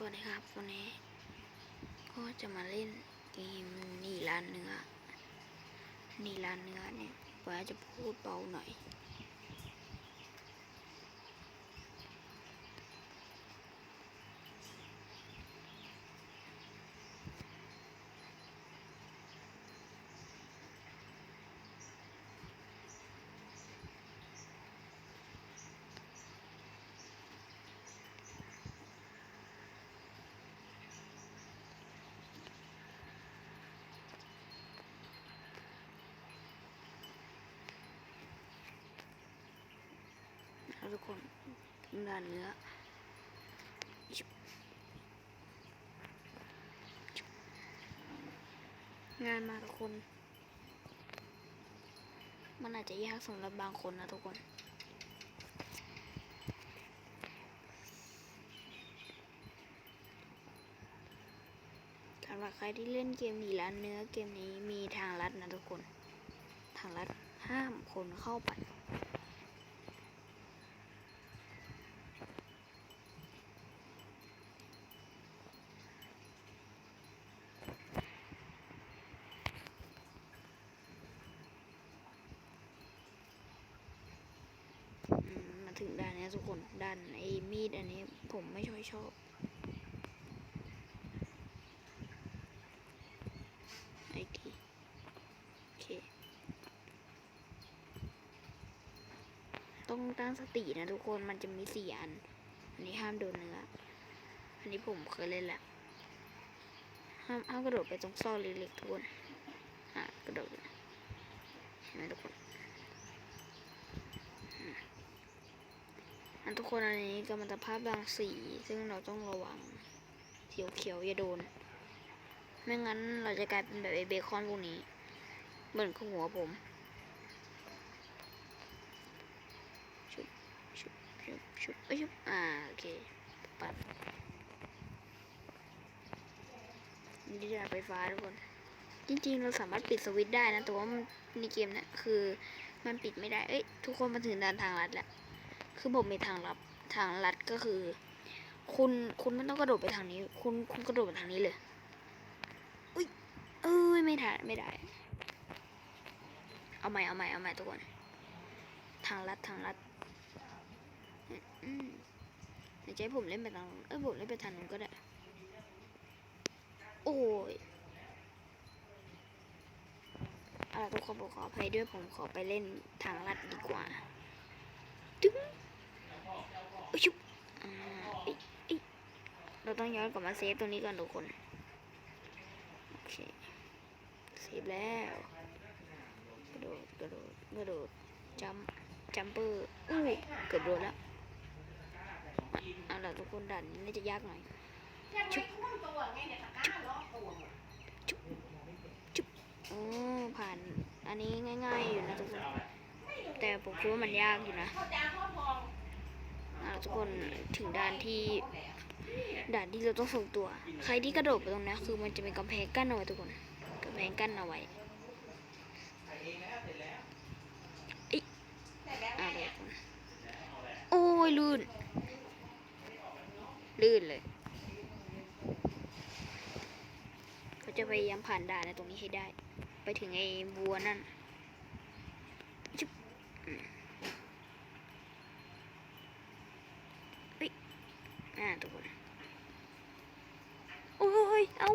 สวัสดีครับวันนี้ก็จะมาเล่นเกมหนีร้านเนื้อหนีร้านเนื้อเนี่ยว่จะพูดเบาหน่อย ทุกคนร้านเนื้อชิบชิบงานมาทุกคน มันอาจจะยากสำหรับบางคนนะทุกคน สำหรับใครที่เล่นเกมนี้ร้านเนื้อเกมนี้มีทางลัดนะทุกคน ทางลัดห้ามคนเข้าไป ถึงด้านนี้ทุกคนด้านไอ้มีดอันนี้ผมไม่ค่อยชอบไอ้ทีโอเค ต้องตั้งสตินะทุกคนมันจะมีสี่อัน อันนี้ห้ามโดนเนื้อ อันนี้ผมเคยเล่นแหละ ห้ามห้ามกระโดดไปตรงซอกเล็กๆทุกคน อะ กระโดดเห็นไหมทุกคน อันทุกคนอันนี้กำมันตภาพบางสี ซึ่งเราต้องระวังเขียวเขียวอย่าโดน ไม่งั้นเราจะกลายเป็นแบบไอเบคอนพวกนี้ เหมือนกับหัวผมชุบชุบชุบชุบเอ้ยชุบอ่าโอเคปัดนี่จะไฟฟ้าทุกคน จริงๆ เราสามารถปิดสวิตช์ได้นะ แต่ว่าในเกมนะี่คือมันปิดไม่ได้ เอ้ย ทุกคนมาถึงด้านทางลัดแล้ว คือผมมีทางลับทางลัดก็คือ คุณคุณไม่ต้องกระโดดไปทางนี้ คุณคุณกระโดดไปทางนี้เลยอุ้ยเอ้ยไม่ทันไม่ได้ เอาใหม่เอาใหม่เอาใหม่ทุกคน ทางลัดทางลัดอืมเดี๋ยวจะให้ผมเล่นไปทางนู้นเอ้ยผมเล่นไปทางนู้นก็ได้ โอ้ยเอาละทุกคนผมขออภัยด้วยผมขอไปเล่นทางลัดดีกว่าดึง อุ๊ยชุบอ่าเอ้ยเอ้ย เราต้องย้อนกลับมาเซฟตรงนี้ก่อนทุกคน โอเค เซฟแล้ว กระโดด กระโดด กระโดด จัมจัมเปอร์อู้เกือบโดนแล้วอะเอาล่ะทุกคนด่านนี้น่าจะยากหน่อยชุบชุบชุบโอ้ผ่าน อันนี้ง่ายๆอยู่นะทุกคน แต่ผมคิดว่ามันยากอยู่นะอ่าทุกคนถึงด่านที่ ด่านที่เราต้องส่งตัว ใครที่กระโดดไปตรงนี้นคือมันจะมีกำแพงกั้นเอาไว้ทุกคนกำแพงกั้นเอาไว้อ้ยอ่าทุกคนโอ้ยลื่น ลื่นเลยก็จะพยายามผ่านด่านในตรงนี้ให้ได้ ไปถึงไอ้วัวนั่นจุ๊บอ่าทุกคน เอา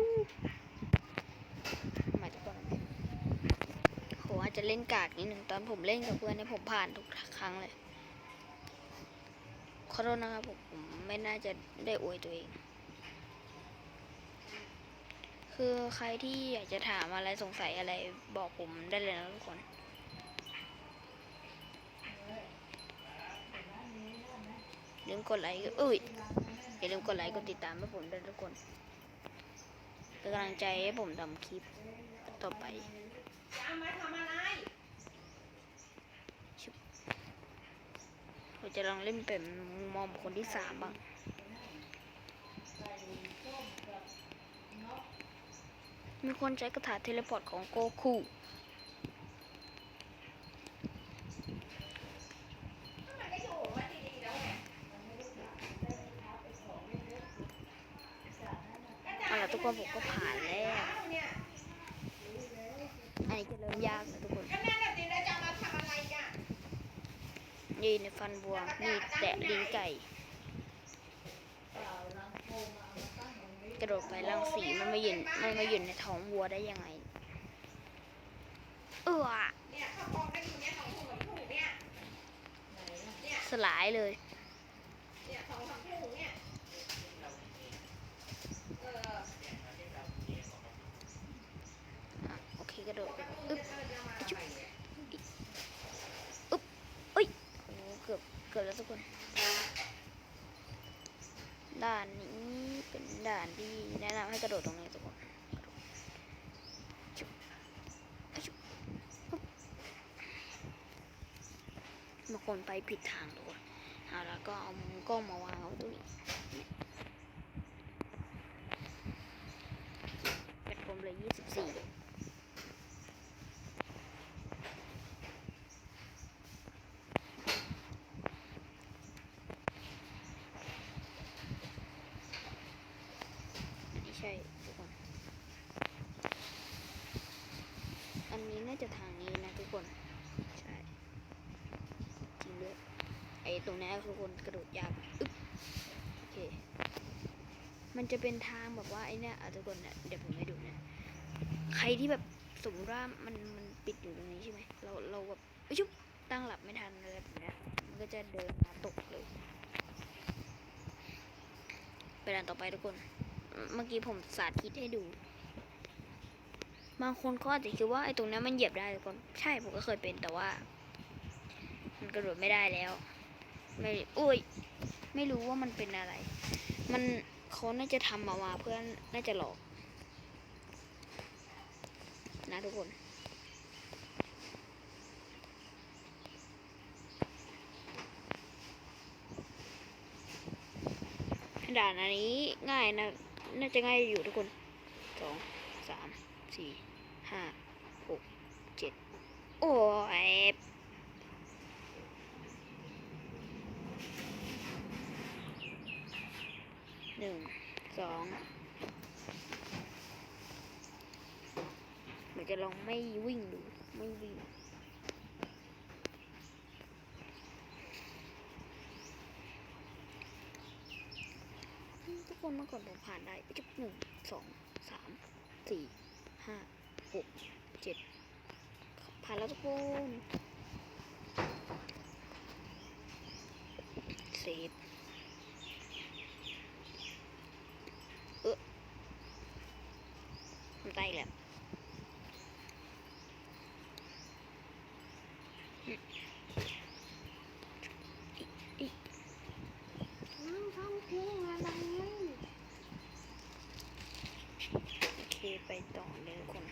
ทำไมทุกคนโหอาจจะเล่นกากนิดหนึ่งตอนผมเล่นกับเพื่อนเนี่ยผมผ่านทุกครั้งเลย ขอโทษนะครับผมผมไม่น่าจะได้อวยตัวเอง คือใครที่อยากจะถามอะไรสงสัยอะไรบอกผมได้เลยนะทุกคนลืมกดไลค์เอ้ยอย่าลืมกดไลค์กดติดตามให้ผมด้วยทุกคน เป็นกำลังใจให้ผมทำคลิปต่อไปผมจะลองเล่นเป็นมุมมองบุคคนที่สามบ้างมีคนใช้กระถาเทเลพอร์ตของโกคู คนผมก็ผ่านแล้ว อันนี้จะเริ่มยากนะทุกคนก็นั่นแหละสิแล้วจะเอามาทำอะไรอะยืนในฟันบัวมีแตะลิ้นไก่ กระโดดไปรังสีมันมายืนมันมายืนในท้องวัวได้ยังไง เออเนี่ยข้าวพองกันอยู่เนี่ยสองถุงกับถุงเนี่ยสลายเลยเนี่ยสองสามถุงเนี่ย เออ อะโอเค กระโดดปอึ๊อึ๊บจุ๊บอึ๊บเอ้ยโอ้เกือบเกือบแล้วทุกคน ด่านนี้เป็นด่านที่แนะนำให้กระโดดตรงนี้ทุกคนจุ๊บชุบปุ๊บบางคนไปผิดทางทุกคนเอาแล้วก็เอามุมกล้องมาวางเอาไว้ตรงนี้เป็นผมเลยยี่สิบสี่ อันนี้ใช่ทุกคน อันนี้น่าจะทางนี้นะทุกคน ใช่ จริงด้วย ไอ้ ตรงนี้ทุกคนกระโดดยากอึ๊บโอเค มันจะเป็นทางแบบว่าไอ้นี่ยอะทุกคนเนี่ยเดี๋ยวผมให้ดูนะใครที่แบบสมมติว่ามันมันปิดอยู่ตรงนี้ใช่ไหมเราเราแบบเอ้ชุบตั้งหลับไม่ทันเลยแบบนี้มันก็จะเดินมาตกเลยไปด่านต่อไปทุกคน เมื่อกี้ผมสาธิตให้ดู บางคนก็อาจจะคิดว่าไอ้ตรงนี้มันเหยียบได้ทุกคน ใช่ผมก็เคยเป็นแต่ว่า มันกระโดดไม่ได้แล้ว ไม่อุ้ย ไม่รู้ว่ามันเป็นอะไร มันเขาน่าจะทำมามาเพื่อน่าจะหลอก นะทุกคนด่านอันนี้ง่ายนะ น่าจะง่ายอยู่ทุกคนสองสามสี่ห้าหกเจ็ดโอ้ยหนึ่ง สอง เหมือนจะลองไม่วิ่งดู ไม่วิ่งทุกคนเมื่อก่อนผมผ่านได้จุดหนึ่งสองสามสี่ห้าหกเจ็ดผ่านแล้วทุกคนเซฟเออ มันตายอีกแล้วอืมอีอีนั่งทำพุงอะไรโอเคไปต่อเลยคน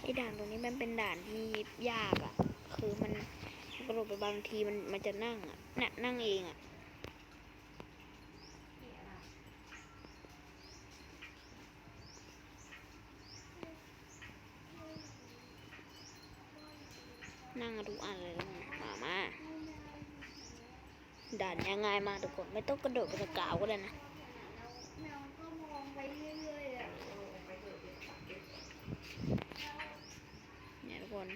ไอ้ด่านตรงนี้มันเป็นด่านที่ยากอะ่ะ คือมันกระโดดไปบางทีมันมันจะนั่งอะ่ะนั่งเองอะ่ะ นั่งทุกอันเลยมันมามาด่านเนี้ยง่ายมาทุกคนไม่ต้องกระโดดไปตะกาวก็ได้นะเนี่ยทุกคน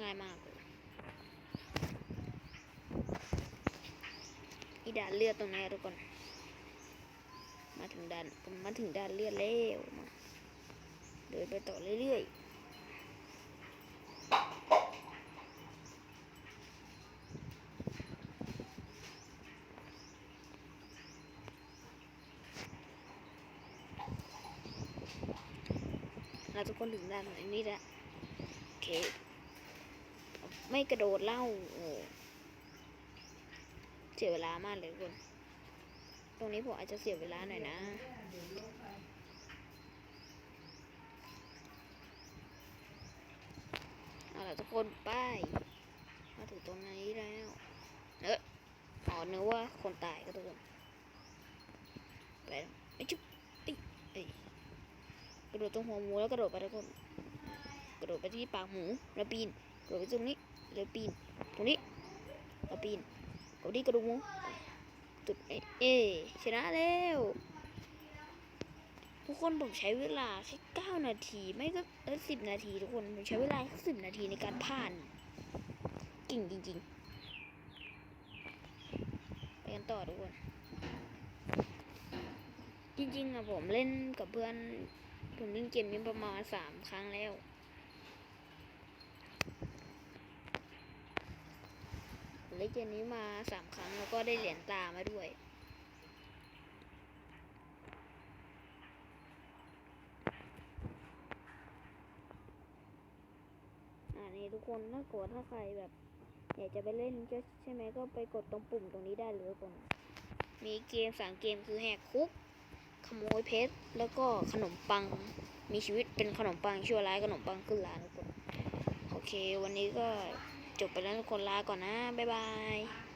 ง่ายมากเลยอีด่านเลือดตรงนี้ทุกคน มาถึงด่านมมาถึงด่านเลือดแล้วมาเดินไปต่อเรื่อยๆ เราทุกคนถึงด่านไหนนี่แหละโอเค ไม่กระโดดเล่าโอ้เสียเวลามากเลยทุกคน ตรงนี้ผมอาจจะเสียเวลาหน่อยนะเอาละทุกคนไปมาถึงตรงนี้แล้ว เอออ๋อเนึกว่าคนตายก็ทุกคนไปไอ้ยจุ๊บ ระโดดตรงหัวหมูแล้วกระโดดไปทุกคนกระโดดไปที่ปากหมูแล้วปีนกระโดดไปตรงนี้แล้วปีนตรงนี้แล้วปีนกระโดดกระดูกหมูจุดเอ้ยเอ้ยชนะแล้วทุกคนผมใช้เวลาแค่เก้านาทีไม่ก็เออสิบนาทีทุกคนผมใช้เวลาแค่สิบนาทีในการผ่านเก่งจริงๆไปกันต่อทุกคน จริงๆอะผมเล่นกับเพื่อน ผมเล่นเกมนี้ประมาณสามครั้งแล้ว ผมเล่นเกมนี้มาสามครั้งแล้วก็ได้เหรียญตามาด้วย อ่านี่ทุกคนถ้ากดถ้าใครแบบอยากจะไปเล่นก็ใช่ไหมก็ไปกดตรงปุ่มตรงนี้ได้เลยทุกคน มีเกมสามเกมคือแหกคุก ขโมยเพชรแล้วก็ขนมปังมีชีวิตเป็นขนมปังชั่วร้ายขนมปังขึ้นร้านทุกคนโอเค วันนี้ก็จบไปแล้วทุกคนลาก่อนนะบ๊ายบาย